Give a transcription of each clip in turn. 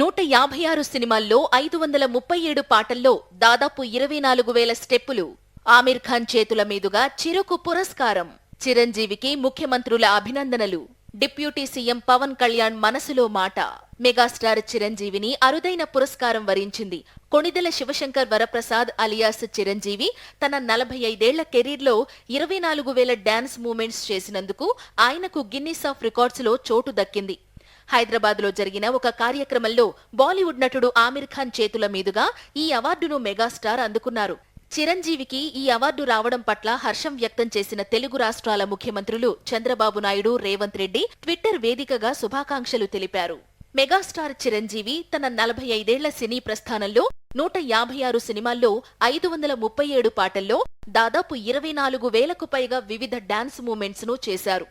నూట యాభై ఆరు సినిమాల్లో ఐదు వందల ముప్పై ఏడు పాటల్లో దాదాపు ఇరవై నాలుగు వేల స్టెప్పులు. ఆమిర్ ఖాన్ చేతుల మీదుగా చిరుకు పురస్కారం. చిరంజీవికి ముఖ్యమంత్రుల అభినందనలు. డిప్యూటీ సీఎం పవన్ కళ్యాణ్ మనసులో మాట. మెగాస్టార్ చిరంజీవిని అరుదైన పురస్కారం వరించింది. కొణిదెల శివశంకర్ వరప్రసాద్ అలియాస్ చిరంజీవి తన నలభై ఐదేళ్ళ కెరీర్లో ఇరవై నాలుగు వేల డాన్స్ మూమెంట్స్ చేసినందుకు ఆయనకు గిన్నిస్ ఆఫ్ రికార్డ్స్లో చోటు దక్కింది. హైదరాబాద్లో జరిగిన ఒక కార్యక్రమంలో బాలీవుడ్ నటుడు ఆమిర్ ఖాన్ చేతుల మీదుగా ఈ అవార్డును మెగాస్టార్ అందుకున్నారు. చిరంజీవికి ఈ అవార్డు రావడం పట్ల హర్షం వ్యక్తం చేసిన తెలుగు రాష్ట్రాల ముఖ్యమంత్రులు చంద్రబాబు నాయుడు రేవంత్ రెడ్డి ట్విట్టర్ వేదికగా శుభాకాంక్షలు తెలిపారు. మెగాస్టార్ చిరంజీవి తన నలభై ఐదేళ్ళ సినీ ప్రస్థానంలో నూట యాభై ఆరు సినిమాల్లో ఐదు వందల ముప్పై ఏడు పాటల్లో దాదాపు ఇరవై నాలుగు వేలకు పైగా వివిధ డాన్స్ మూమెంట్స్ను చేశారు.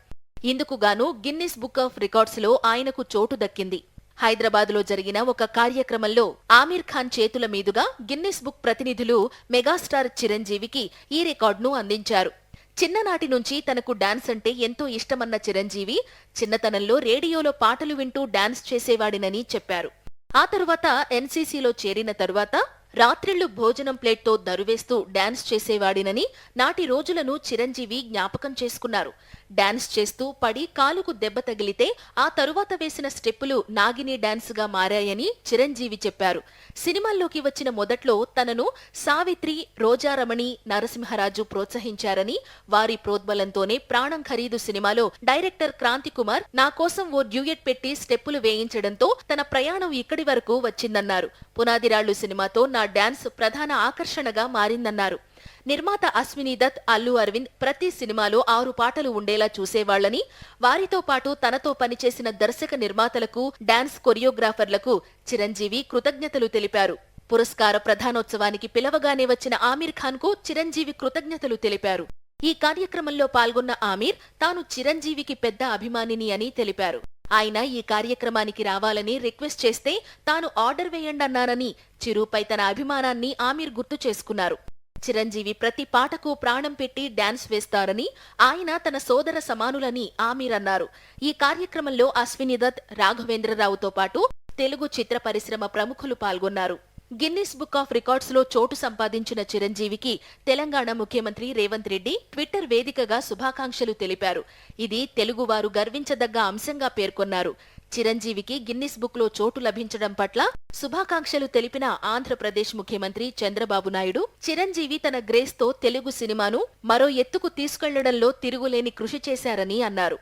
ఇందుకు గాను గిన్నిస్ బుక్ ఆఫ్ రికార్డ్స్లో ఆయనకు చోటు దక్కింది. హైదరాబాద్లో జరిగిన ఒక కార్యక్రమంలో ఆమీర్ ఖాన్ చేతుల మీదుగా గిన్నిస్ బుక్ ప్రతినిధులు మెగాస్టార్ చిరంజీవికి ఈ రికార్డును అందించారు. చిన్ననాటి నుంచి తనకు డాన్స్ అంటే ఎంతో ఇష్టమన్న చిరంజీవి చిన్నతనంలో రేడియోలో పాటలు వింటూ డాన్స్ చేసేవాడినని చెప్పారు. ఆ తరువాత ఎన్సీసీలో చేరిన తరువాత రాత్రిళ్ళు భోజనం ప్లేట్తో దరువేస్తూ డాన్స్ చేసేవాడినని నాటి రోజులను చిరంజీవి జ్ఞాపకం చేసుకున్నారు. డాన్స్ చేస్తూ పడి కాలుకు దెబ్బ తగిలితే ఆ తరువాత వేసిన స్టెప్పులు నాగిని డాన్స్గా మారాయని చిరంజీవి చెప్పారు. సినిమాల్లోకి వచ్చిన మొదట్లో తనను సావిత్రి రోజారమణి నరసింహరాజు ప్రోత్సహించారని వారి ప్రోద్బలంతోనే ప్రాణం ఖరీదు సినిమాలో డైరెక్టర్ క్రాంతి కుమార్ నా కోసం ఓ డ్యూయట్ పెట్టి స్టెప్పులు వేయించడంతో తన ప్రయాణం ఇక్కడి వరకు వచ్చిందన్నారు. పునాదిరాళ్ళు సినిమాతో నా డాన్స్ ప్రధాన ఆకర్షణగా మారిందన్నారు. నిర్మాత అశ్విని దత్ అల్లు అరవింద్ ప్రతి సినిమాలో ఆరు పాటలు ఉండేలా చూసేవాళ్ళని వారితో పాటు తనతో పనిచేసిన దర్శక నిర్మాతలకు డాన్స్ కొరియోగ్రాఫర్లకు చిరంజీవి కృతజ్ఞతలు తెలిపారు. పురస్కార ప్రధానోత్సవానికి పిలవగానే వచ్చిన ఆమీర్ ఖాన్కు చిరంజీవి కృతజ్ఞతలు తెలిపారు. ఈ కార్యక్రమంలో పాల్గొన్న ఆమీర్ తాను చిరంజీవికి పెద్ద అభిమానిని అని తెలిపారు. ఆయన ఈ కార్యక్రమానికి రావాలని రిక్వెస్ట్ చేస్తే తాను ఆర్డర్ వేయండన్నానని చిరుపై తన అభిమానాన్ని ఆమీర్ గుర్తు చేసుకున్నారు. చిరంజీవి ప్రతి పాటకు ప్రాణం పెట్టి డాన్స్ వేస్తారని ఆయన తన సోదర సమానులని ఆమీర్ అన్నారు ఈ కార్యక్రమంలో అశ్విని దత్ రాఘవేంద్రరావుతో పాటు తెలుగు చిత్ర పరిశ్రమ ప్రముఖులు పాల్గొన్నారు. గిన్నిస్ బుక్ ఆఫ్ రికార్డ్స్లో చోటు సంపాదించిన చిరంజీవికి తెలంగాణ ముఖ్యమంత్రి రేవంత్ రెడ్డి ట్విట్టర్ వేదికగా శుభాకాంక్షలు తెలిపారు. ఇది తెలుగువారు గర్వించదగ్గ అంశంగా పేర్కొన్నారు. చిరంజీవికి గిన్నిస్ బుక్లో చోటు లభించడం పట్ల శుభాకాంక్షలు తెలిపిన ఆంధ్రప్రదేశ్ ముఖ్యమంత్రి చంద్రబాబు నాయుడు చిరంజీవి తన గ్రేస్తో తెలుగు సినిమాను మరో ఎత్తుకు తీసుకెళ్ళడంలో తిరుగులేని కృషి చేశారని అన్నారు.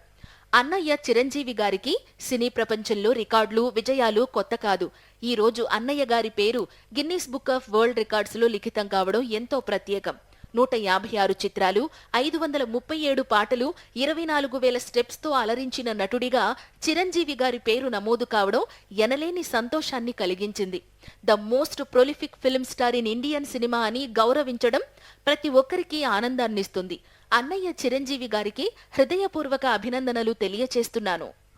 అన్నయ్య చిరంజీవి గారికి సినీ ప్రపంచంలో రికార్డులు విజయాలు కొత్త కాదు. ఈ రోజు అన్నయ్య గారి పేరు గిన్నిస్ బుక్ ఆఫ్ వరల్డ్ రికార్డ్స్లో లిఖితం కావడం ఎంతో ప్రత్యేకం. నూట యాభై ఆరు చిత్రాలు ఐదు వందల ముప్పై ఏడు పాటలు ఇరవై నాలుగు వేల స్టెప్స్తో అలరించిన నటుడిగా చిరంజీవి గారి పేరు నమోదు కావడం ఎనలేని సంతోషాన్ని కలిగించింది. The most prolific film star in Indian cinema అని గౌరవించడం ప్రతి ఒక్కరికి ఆనందాన్నిస్తుంది. అన్నయ్య చిరంజీవి గారికి హృదయపూర్వక అభినందనలు తెలియచేస్తున్నాను.